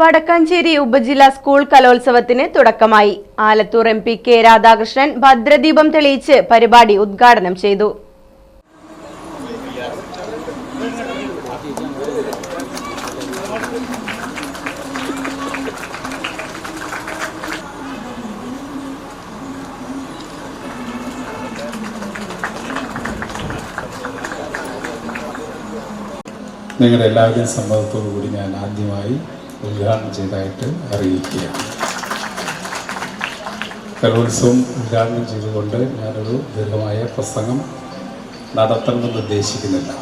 വടക്കാഞ്ചേരി ഉപജില്ലാ സ്കൂൾ കലോത്സവത്തിന് തുടക്കമായി. Alathur M P K Radhakrishnan ഭദ്രദീപം തെളിയിച്ച് പരിപാടി ഉദ്ഘാടനം ചെയ്തു. നിങ്ങളുടെ എല്ലാവരുടെയും സമ്മതത്തോടു കൂടി ഞാൻ ആദ്യമായി ഉദ്ഘാടനം ചെയ്തതായിട്ട് അറിയിക്കുകയാണ്. കലോത്സവം ഉദ്ഘാടനം ചെയ്തുകൊണ്ട് ഞാനൊരു ദീർഘമായ പ്രസംഗം നടത്തണമെന്ന് ഉദ്ദേശിക്കുന്നില്ല.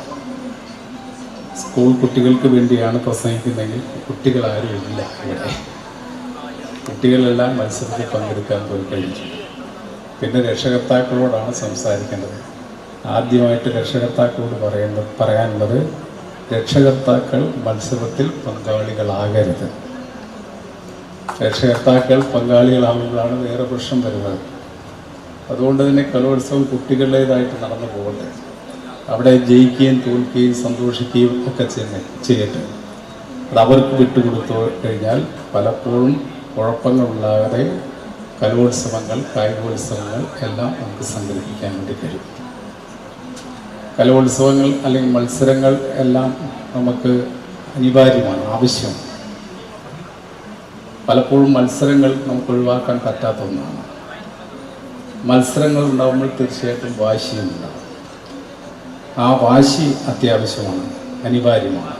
സ്കൂൾ കുട്ടികൾക്ക് വേണ്ടിയാണ് പ്രസംഗിക്കുന്നതെങ്കിൽ കുട്ടികളാരും ഇല്ല ഇവിടെ. കുട്ടികളെല്ലാം മത്സരത്തിൽ പങ്കെടുക്കാൻ പോയി കഴിഞ്ഞു. പിന്നെ രക്ഷകർത്താക്കളോടാണ് സംസാരിക്കേണ്ടത്. ആദ്യമായിട്ട് രക്ഷകർത്താക്കളോട് പറയുന്നത് പറയാനുള്ളത് രക്ഷകർത്താക്കൾ മത്സരത്തിൽ പങ്കാളികളാകരുത്. രക്ഷകർത്താക്കൾ പങ്കാളികളാകുമ്പോഴാണ് വേറെ പ്രശ്നം വരുന്നത്. അതുകൊണ്ട് തന്നെ കലോത്സവം കുട്ടികളുടേതായിട്ട് നടന്നു പോകട്ടെ. അവിടെ ജയിക്കുകയും തോൽക്കുകയും സന്തോഷിക്കുകയും ഒക്കെ ചെയ്യുന്ന ചെയ്യട്ടെ. അത് അവർക്ക് വിട്ടുകൊടുത്തു കഴിഞ്ഞാൽ പലപ്പോഴും കുഴപ്പങ്ങളുണ്ടാകാതെ കലോത്സവങ്ങൾ കായികോത്സവങ്ങൾ എല്ലാം നമുക്ക് സംഘടിപ്പിക്കാൻ വേണ്ടി കഴിയും. കലോത്സവങ്ങൾ അല്ലെങ്കിൽ മത്സരങ്ങൾ എല്ലാം നമുക്ക് അനിവാര്യമാണ് ആവശ്യം പലപ്പോഴും മത്സരങ്ങൾ നമുക്ക് ഒഴിവാക്കാൻ പറ്റാത്ത ഒന്നാണ്. മത്സരങ്ങൾ ഉണ്ടാകുമ്പോൾ തീർച്ചയായിട്ടും വാശിയും ഉണ്ടാകും ആ വാശി അത്യാവശ്യമാണ് അനിവാര്യമാണ്.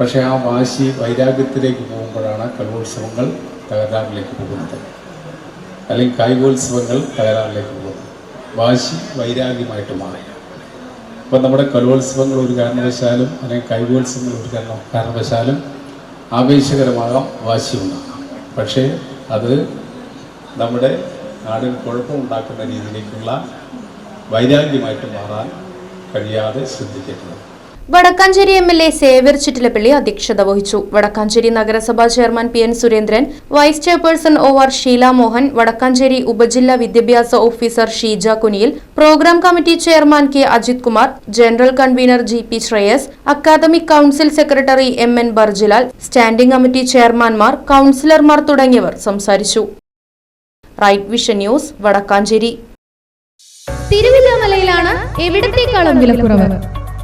പക്ഷേ ആ വാശി വൈരാഗ്യത്തിലേക്ക് പോകുമ്പോഴാണ് കലോത്സവങ്ങൾ തകരാറിലേക്ക് പോകുന്നത്. അല്ലെങ്കിൽ കായികോത്സവങ്ങൾ തകരാറിലേക്ക് പോകുന്നത്. വാശി വൈരാഗ്യമായിട്ട് മാറി അപ്പം നമ്മുടെ കലോത്സവങ്ങൾ ഒരു കാരണവശാലും അല്ലെങ്കിൽ കൈകോത്സവങ്ങൾ ഒരു കാരണം കാരണവശാലും ആവേശകരമാകാം വാശിയുണ്ടാകാം. പക്ഷേ അത് നമ്മുടെ നാടിന് കുഴപ്പമുണ്ടാക്കുന്ന രീതിയിലേക്കുള്ള വൈരാഗ്യമായിട്ട് മാറാൻ കഴിയാതെ ശ്രദ്ധിക്കേണ്ടത് Vadakkanchery M L A Xavier Chittilappally അധ്യക്ഷത വഹിച്ചു. വടക്കാഞ്ചേരി നഗരസഭാ chairman P N Surendran vice chairperson O R Sheela Mohan Vadakkanchery ഉപജില്ലാ വിദ്യാഭ്യാസ officer Sheeja Kuniyil programme committee chairman K Ajith Kumar general convener G P Sreyas academic council secretary M N Barjilal standing committee ചെയർമാൻമാർ കൌൺസിലർമാർ തുടങ്ങിയവർ സംസാരിച്ചു. Right vision news Vadakkanchery. തിരുവില്ലാമലയിലാണ് എവിടത്തേക്കാളും വിലക്കുറവ്